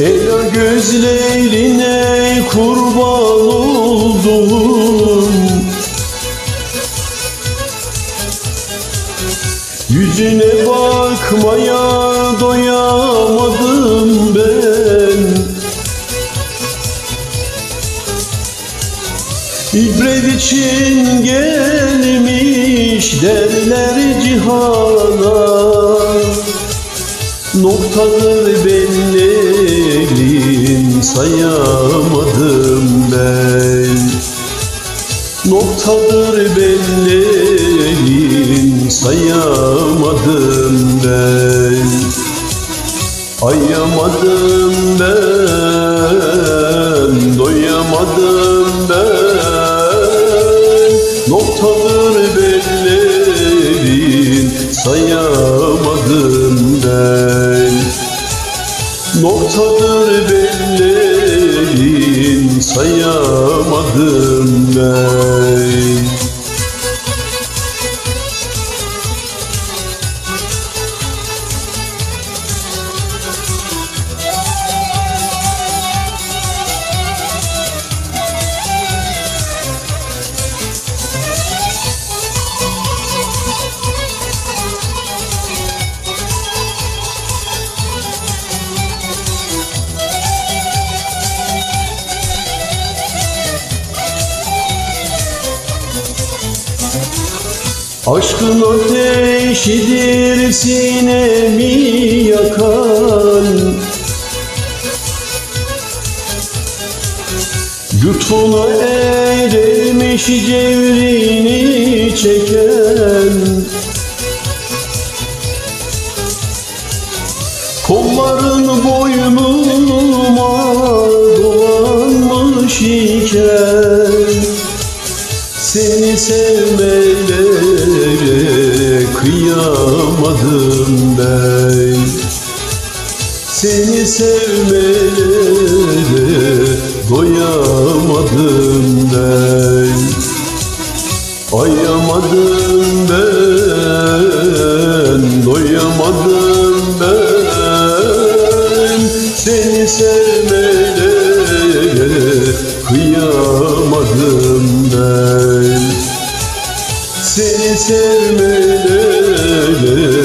Ela gözlerine kurban oldum. Yüzüne bakmaya doyamadım ben. İbret için gelmiş derler cihana. Noktadır bellerin sayamadım ben. Noktadır bellerin sayamadım ben. Ayamadım ben, doyamadım ben. Noktadır bellerin sayamadım ben. Noktadır bellerin Aşkın ateşidir sinemi yakan. Lütfuna ermiş cevrini çeken. Kolların boynuma dolanmış iken. Seni sevmelere kıyamadım ben. Seni sevmelere doyamadım ben. Ayamadım ben, doyamadım ben. Seni sevmelere kıyamadım ben. Seni sevmelere doyamadım